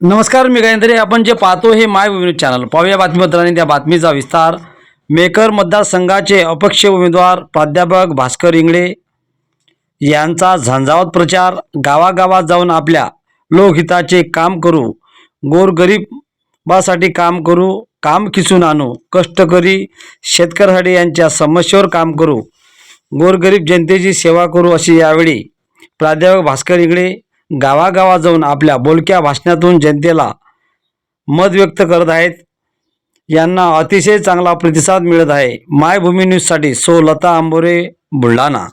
नमस्कार मी गायंद्रे. आपण जे पाहतो हे माय न्यूज चॅनल. पाहूया बातमीपत्राने त्या बातमीचा विस्तार. मेकर मतदारसंघाचे अपक्ष उमेदवार प्राध्यापक भास्कर इंगळे यांचा झंझावत प्रचार. गावागावात जाऊन आपल्या लोकहिताचे काम करू. गोरगरीबासाठी काम करू. काम खिसून आणू. कष्टकरी शेतकऱ्यासाठी यांच्या समस्येवर काम करू. गोरगरीब जनतेची सेवा करू अशी यावेळी प्राध्यापक भास्कर इंगळे गावागावात जाऊन आपल्या बोलक्या भाषणातून जनतेला मत व्यक्त करत आहेत. यांना अतिशय चांगला प्रतिसाद मिळत आहे. मायभूमी न्यूजसाठी सो लता आंबोरे बुलढाणा.